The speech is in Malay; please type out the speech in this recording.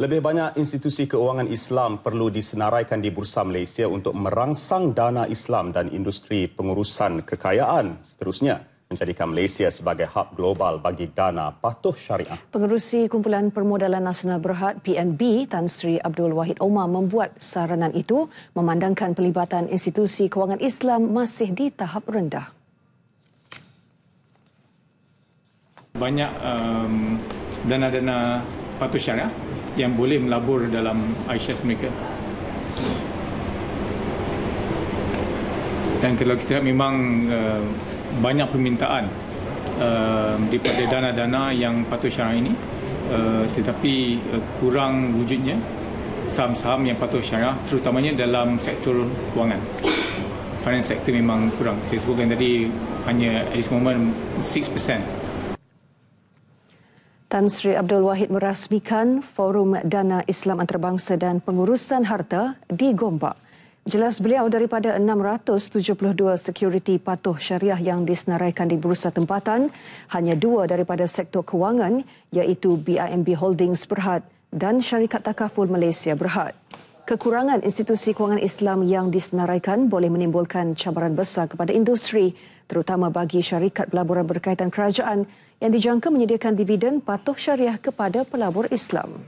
Lebih banyak institusi keuangan Islam perlu disenaraikan di Bursa Malaysia untuk merangsang dana Islam dan industri pengurusan kekayaan seterusnya menjadikan Malaysia sebagai hub global bagi dana patuh syariah. Pengerusi Kumpulan Permodalan Nasional Berhad PNB Tan Sri Abdul Wahid Omar membuat saranan itu memandangkan pelibatan institusi kewangan Islam masih di tahap rendah. Banyak um, dana-dana patuh syariah yang boleh melabur dalam iShares mereka. Dan kalau kita lihat memang uh, banyak permintaan uh, daripada dana-dana yang patuh syariah ini uh, tetapi uh, kurang wujudnya saham-saham yang patuh syariah terutamanya dalam sektor kewangan. Finance sector memang kurang. Saya sebutkan tadi hanya at this moment 6% Tan Sri Abdul Wahid merasmikan Forum Dana Islam Antarabangsa dan Pengurusan Harta di Gombak. Jelas beliau daripada 672 sekuriti patuh syariah yang disenaraikan di bursa tempatan, hanya dua daripada sektor kewangan iaitu BIMB Holdings Berhad dan Syarikat Takaful Malaysia Berhad. Kekurangan institusi kewangan Islam yang disenaraikan boleh menimbulkan cabaran besar kepada industri terutama bagi syarikat pelaburan berkaitan kerajaan yang dijangka menyediakan dividen patuh syariah kepada pelabur Islam.